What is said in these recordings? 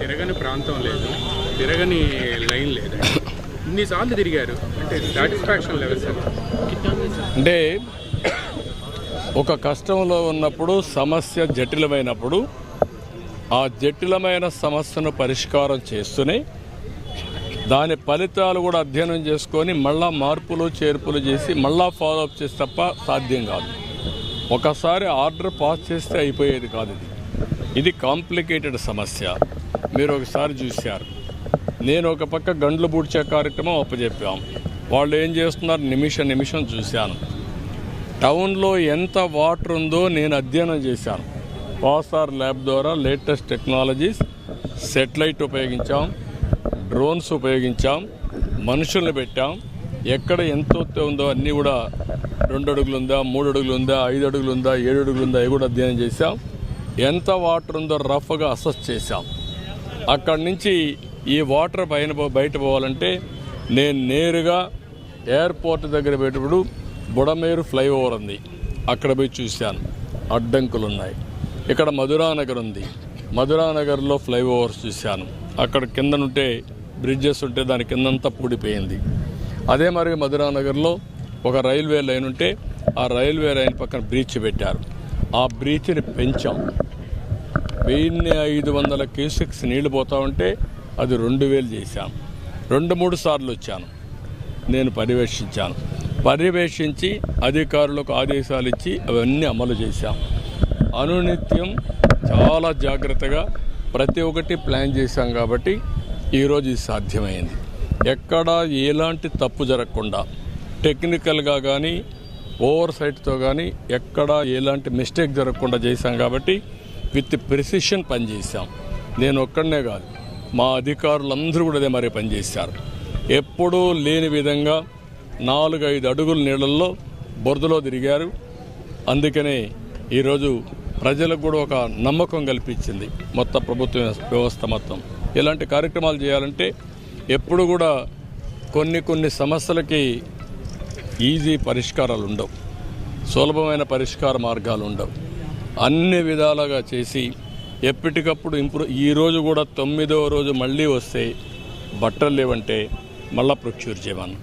తిరగని ప్రాంతం లేదు తిరగని లైన్ లేదు. ఇన్నిసార్లు తిరిగారు? అంటే సాటిస్ఫాక్షన్ లెవెల్ సార్ అంటే ఒక కష్టంలో ఉన్నప్పుడు సమస్య జటిలమైనప్పుడు ఆ జటిలమైన సమస్యను పరిష్కారం చేస్తూనే దాని ఫలితాలు కూడా అధ్యయనం చేసుకొని మళ్ళా మార్పులు చేర్పులు చేసి మళ్ళా ఫాలోఅప్ చేసి తప్ప సాధ్యం కాదు. ఒకసారి ఆర్డర్ పాస్ చేస్తే అయిపోయేది కాదు ఇది. ఇది కాంప్లికేటెడ్ సమస్య. మీరు ఒకసారి చూశారు. నేను ఒక పక్క గండ్లు పూడ్చే కార్యక్రమం అప్పచెప్పాం వాళ్ళు ఏం చేస్తున్నారు? నిమిషం నిమిషం చూశాను. టౌన్లో ఎంత వాటర్ ఉందో నేను అధ్యయనం చేశాను. పాసార్ ల్యాబ్ ద్వారా లేటెస్ట్ టెక్నాలజీస్ సెటిలైట్ ఉపయోగించాం డ్రోన్స్ ఉపయోగించాం మనుషుల్ని పెట్టాం. ఎక్కడ ఎంత ఉందో అన్నీ కూడా రెండు అడుగులు ఉందా మూడు అడుగులు ఉందా ఐదు అడుగులు ఉందా ఏడు అడుగులు ఉందా అవి కూడా అధ్యయనం చేశాం. ఎంత వాటర్ ఉందో రఫ్గా అసెస్ చేశాం. అక్కడి నుంచి ఈ వాటర్ పైన పో- బయట పోవాలంటే నేను నేరుగా ఎయిర్పోర్ట్ దగ్గర పెట్టినప్పుడు బుడమేరు ఫ్లైఓవర్ ఉంది. అక్కడ పోయి చూశాను. అడ్డంకులు ఉన్నాయి ఇక్కడ మధురానగర్ ఉంది. మధురానగర్లో ఫ్లైఓవర్స్ చూశాను. అక్కడ కిందనుంటే బ్రిడ్జెస్ ఉంటే దాని కిందంతా పూడిపోయింది. అదే మరి మధురానగర్లో ఒక రైల్వే లైన్ ఉంటే ఆ రైల్వే లైన్ పక్కన బ్రీచ్ పెట్టారు. ఆ బ్రీచ్ని పెంచాం. వెయ్యిన్ని ఐదు వందల క్యూసెక్స్ నీళ్ళు పోతా ఉంటే అది రెండు వేలు చేశాం. రెండు మూడు సార్లు వచ్చాను. నేను పర్యవేక్షించాను. పర్యవేక్షించి అధికారులకు ఆదేశాలు ఇచ్చి అవన్నీ అమలు చేశాం. అనునిత్యం చాలా జాగ్రత్తగా ప్రతి ఒక్కటి ప్లాన్ చేశాం కాబట్టి ఈరోజు ఇది సాధ్యమైంది. ఎక్కడ ఎలాంటి తప్పు జరగకుండా టెక్నికల్గా కానీ ఓవర్ సైట్తో కానీ ఎక్కడ ఎలాంటి మిస్టేక్ జరగకుండా చేశాం కాబట్టి విత్ ప్రిసిషన్ పనిచేశాం. నేను ఒక్కడనే కాదు మా అధికారులందరూ కూడా అదే మరి పనిచేశారు. ఎప్పుడూ లేని విధంగా నాలుగు ఐదు అడుగుల నీళ్ళల్లో బురదలో తిరిగారు. అందుకనే ఈరోజు ప్రజలకు కూడా ఒక నమ్మకం కల్పించింది మొత్తం ప్రభుత్వ వ్యవస్థ మొత్తం. ఇలాంటి కార్యక్రమాలు చేయాలంటే ఎప్పుడు కూడా కొన్ని కొన్ని సమస్యలకి ఈజీ పరిష్కారాలు ఉండవు. సులభమైన పరిష్కార మార్గాలు ఉండవు. అన్ని విధాలుగా చేసి ఎప్పటికప్పుడు ఇంప్రూవ్ ఈ రోజు కూడా తొమ్మిదవ రోజు మళ్ళీ వస్తే బట్టలు లేవంటే మళ్ళా ప్రొక్యూర్ చేయమను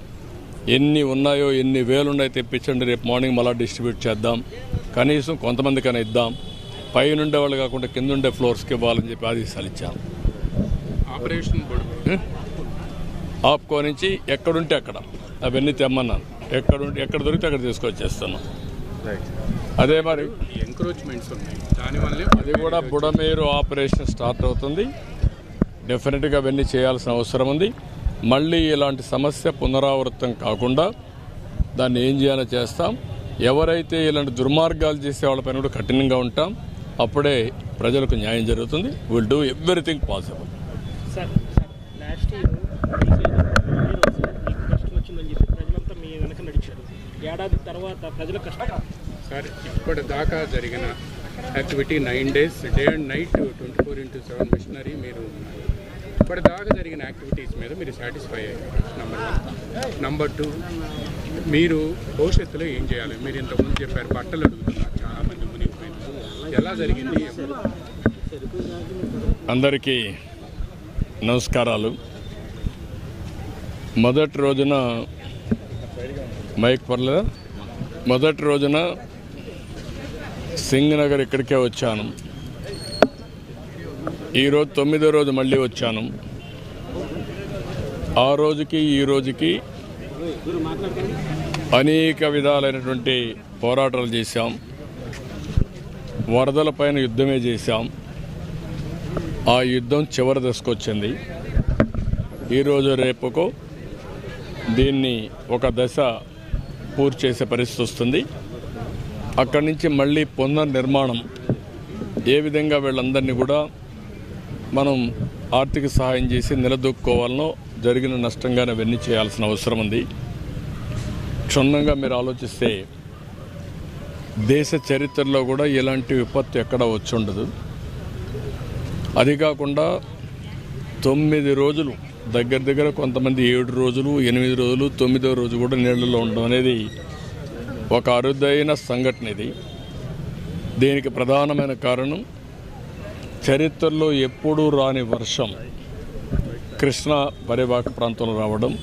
ఎన్ని ఉన్నాయో ఎన్ని వేలు ఉన్నాయో తెప్పించండి. రేపు మార్నింగ్ మళ్ళీ డిస్ట్రిబ్యూట్ చేద్దాం. కనీసం కొంతమందికైనా ఇద్దాం. పైన ఉండే వాళ్ళు కాకుండా కింద ఉండే ఫ్లోర్స్కి ఇవ్వాలని చెప్పి ఆదేశాలు ఇచ్చాను. ఆపరేషన్ ఆప్కో నుంచి ఎక్కడుంటే అక్కడ. అవన్నీ తెమ్మన్నాను. ఎక్కడ ఎక్కడ దొరికితే అక్కడ తీసుకొచ్చేస్తాను. అదే మరి. ఎంక్రోచ్మెంట్స్ ఉన్నాయి. దానివల్లే అది కూడా బుడమేరు ఆపరేషన్ స్టార్ట్ అవుతుంది. డెఫినెట్గా అవన్నీ చేయాల్సిన అవసరం ఉంది. మళ్ళీ ఇలాంటి సమస్య పునరావృతం కాకుండా దాన్ని ఏం చేయాలో చేస్తాం. ఎవరైతే ఇలాంటి దుర్మార్గాలు చేసే వాళ్ళపైన కూడా కఠినంగా ఉంటాం. అప్పుడే ప్రజలకు న్యాయం జరుగుతుంది. విల్ డూ ఎవ్రీథింగ్ పాసిబుల్ ఏడాది తర్వాత ప్రజల కష్టం. సార్ ఇప్పటిదాకా జరిగిన activity nine days day and night twenty four into seven machinery మీరు ఇప్పటిదాకా జరిగిన యాక్టివిటీస్ మీద మీరు సాటిస్ఫై అయ్యారు. నెంబర్ వన్ నెంబర్ టూ మీరు భవిష్యత్తులో ఏం చేయాలి? మీరు ఇంతకుముందు చెప్పారు బట్టలు అడుగుతున్నారు చాలామంది మునిగిపోయింది ఎలా జరిగింది? అందరికీ నమస్కారాలు. మొదటి రోజున మైక్ పర్లేదా. మొదటి రోజున సింగ్ నగర్ ఇక్కడికే వచ్చాను. ఈరోజు తొమ్మిదో రోజు మళ్ళీ వచ్చాను. ఆ రోజుకి ఈ రోజుకి అనేక విధాలైనటువంటి పోరాటాలు చేశాం. వరదలపైన యుద్ధమే చేశాం. ఆ యుద్ధం చివరి దశకొచ్చింది. ఈరోజు రేపుకు దీన్ని ఒక దశ పూర్తి చేసే పరిస్థితి వస్తుంది. అక్కడి నుంచి మళ్ళీ పునర్నిర్మాణం ఏ విధంగా వీళ్ళందరినీ కూడా మనం ఆర్థిక సహాయం చేసి నిలదొక్కుకోవాలనో జరిగిన నష్టంగానే అవన్నీ చేయాల్సిన అవసరం ఉంది. క్షుణ్ణంగా మీరు ఆలోచిస్తే దేశ చరిత్రలో కూడా ఇలాంటి విపత్తు ఎక్కడ వచ్చుండదు అది కాకుండా తొమ్మిది రోజులు దగ్గర దగ్గర కొంతమంది ఏడు రోజులు ఎనిమిది రోజులు తొమ్మిదో రోజు కూడా నీళ్ళలో ఉండడం అనేది ఒక అరుదైన సంఘటన ఇది. దీనికి ప్రధానమైన కారణం చరిత్రలో ఎప్పుడూ రాని వర్షం కృష్ణా పరివాహక ప్రాంతంలో రావడం.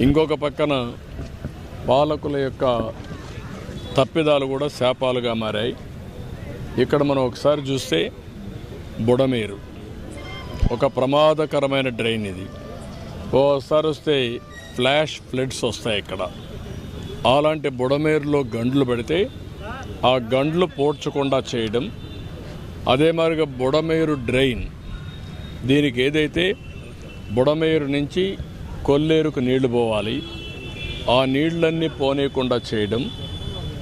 ఇంకొక పక్కన పాలకుల యొక్క తప్పిదాలు కూడా శాపాలుగా మారాయి. ఇక్కడ మనం ఒకసారి చూస్తే బుడమేరు. ఒక ప్రమాదకరమైన డ్రైన్ ఇది ఓసారి వస్తే ఫ్లాష్ ఫ్లడ్స్ వస్తాయి ఇక్కడ. అలాంటి బుడమేరులో గండ్లు పెడితే ఆ గండ్లు పోడ్చకుండా చేయడం అదే మాదిరిగా బుడమేరు డ్రైన్. దీనికి ఏదైతే బుడమేరు నుంచి కొల్లేరుకు నీళ్ళు పోవాలి ఆ నీళ్ళన్నీ పోనీయకుండా చేయడం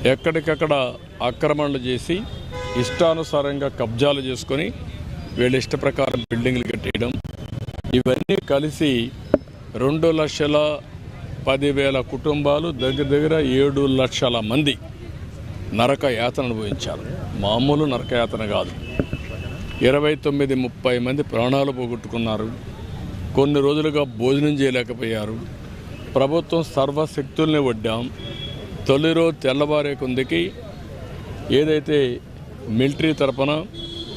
ఎక్కడికక్కడ ఆక్రమణలు చేసి ఇష్టానుసారంగా కబ్జాలు చేసుకొని వీళ్ళ ఇష్ట ప్రకారం బిల్డింగ్లు కట్టేయడం ఇవన్నీ కలిసి రెండు లక్షల పదివేల కుటుంబాలు దగ్గర దగ్గర ఏడు లక్షల మంది నరక యాతన అనుభవించారు. మామూలు నరక యాతన కాదు. ఇరవై తొమ్మిది ముప్పై మంది ప్రాణాలు పోగొట్టుకున్నారు. కొన్ని రోజులుగా భోజనం చేయలేకపోయారు. ప్రభుత్వం సర్వశక్తుల్ని వడ్డాం. తొలి రోజు తెల్లవారే కొందికి ఏదైతే మిలిటరీ తరపున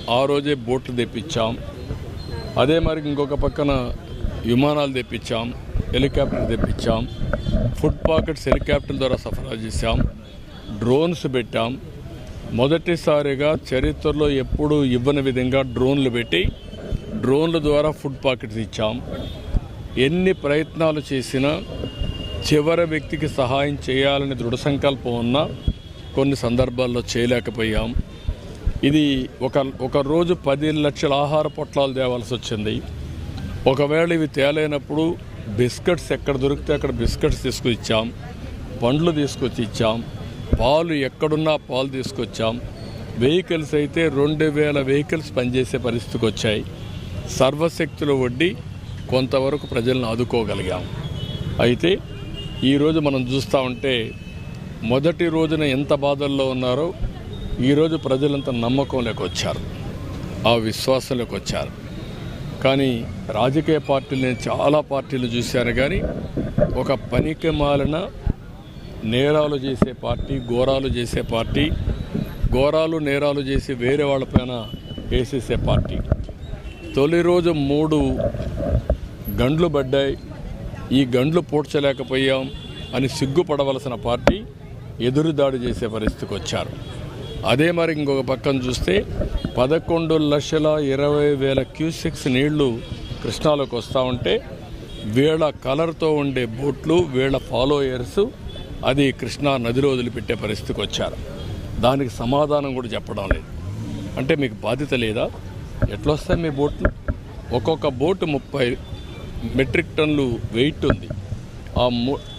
ఆ రోజే బోట్లు తెప్పించాం. అదే మరి ఇంకొక పక్కన విమానాలు తెప్పించాం. హెలికాప్టర్ తెప్పించాం. ఫుడ్ పాకెట్స్ హెలికాప్టర్ ద్వారా సరఫరా చేశాం. డ్రోన్స్ పెట్టాం. మొదటిసారిగా చరిత్రలో ఎప్పుడూ ఇవ్వని విధంగా డ్రోన్లు పెట్టి డ్రోన్ల ద్వారా ఫుడ్ పాకెట్స్ ఇచ్చాం. ఎన్ని ప్రయత్నాలు చేసినా చివరి వ్యక్తికి సహాయం చేయాలని దృఢ సంకల్పం ఉన్నా కొన్ని సందర్భాల్లో చేయలేకపోయాం. ఇది ఒక ఒక రోజు పది లక్షల ఆహార పొట్లాలు తేవాల్సి వచ్చింది. ఒకవేళ ఇవి తేలేనప్పుడు బిస్కెట్స్ ఎక్కడ దొరికితే అక్కడ బిస్కెట్స్ తీసుకొచ్చి ఇచ్చాం పండ్లు తీసుకొచ్చి ఇచ్చాం పాలు ఎక్కడున్నా పాలు తీసుకొచ్చాం. వెహికల్స్ అయితే రెండు వేల వెహికల్స్ పనిచేసే పరిస్థితికి వచ్చాయి. సర్వశక్తులు వడ్డీ కొంతవరకు ప్రజలను ఆదుకోగలిగాం. అయితే ఈరోజు మనం చూస్తూ ఉంటే మొదటి రోజున ఎంత బాధల్లో ఉన్నారో ఈరోజు ప్రజలంత నమ్మకంలోకి వచ్చారు. ఆ విశ్వాసంలోకి వచ్చారు. కానీ రాజకీయ పార్టీలు నేను చాలా పార్టీలు చూశాను కానీ ఒక పనికి మాలిన నేరాలు చేసే పార్టీ ఘోరాలు చేసే పార్టీ ఘోరాలు నేరాలు చేసి వేరే వాళ్ళపైన వేసేసే పార్టీ. తొలి రోజు మూడు గండ్లు పడ్డాయి. ఈ గండ్లు పూడ్చలేకపోయాం అని సిగ్గుపడవలసిన పార్టీ ఎదురుదాడి చేసే పరిస్థితికి వచ్చారు. అదే మరి ఇంకొక పక్కన చూస్తే పదకొండు లక్షల ఇరవై వేల క్యూసెక్స్ నీళ్ళు కృష్ణాలోకి వస్తూ ఉంటే వీళ్ళ కలర్తో ఉండే బోట్లు వీళ్ళ ఫాలోయర్స్ అది కృష్ణా నదిలో వదిలిపెట్టే పరిస్థితికి వచ్చారు. దానికి సమాధానం కూడా చెప్పడం లేదు. అంటే మీకు బాధ్యత లేదా? ఎట్లా వస్తాయి మీ బోట్లు? ఒక్కొక్క బోటు ముప్పై మెట్రిక్ టన్లు వెయిట్ ఉంది. ఆ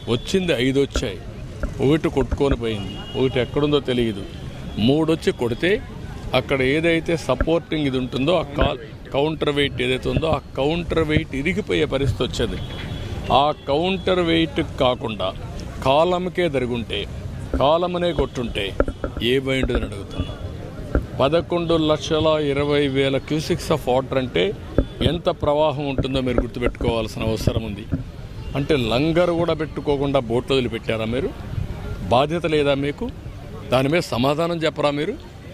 వచ్చింది ఐదు వచ్చాయి. ఒకటి కొట్టుకొని పోయింది. ఒకటి ఎక్కడుందో తెలియదు. మూడు వచ్చి కొడితే అక్కడ ఏదైతే సపోర్టింగ్ ఇది ఉంటుందో ఆ కా కౌంటర్ వెయిట్ ఏదైతే ఉందో ఆ కౌంటర్ వెయిట్ ఇరిగిపోయే పరిస్థితి వచ్చింది. ఆ కౌంటర్ వెయిట్ కాకుండా కాలంకే జరుగుంటే కాలమనే కొట్టుంటే ఏమైంటుందని అడుగుతున్నా. పదకొండు లక్షల ఇరవై వేల క్యూసిక్స్ ఆఫ్ వాటర్ అంటే ఎంత ప్రవాహం ఉంటుందో మీరు గుర్తుపెట్టుకోవాల్సిన అవసరం ఉంది. అంటే లంగర్ కూడా పెట్టుకోకుండా బోట్లు వదిలిపెట్టారా మీరు? బాధ్యత లేదా మీకు? దాని మీద సమాధానం చెప్పరా మీరు?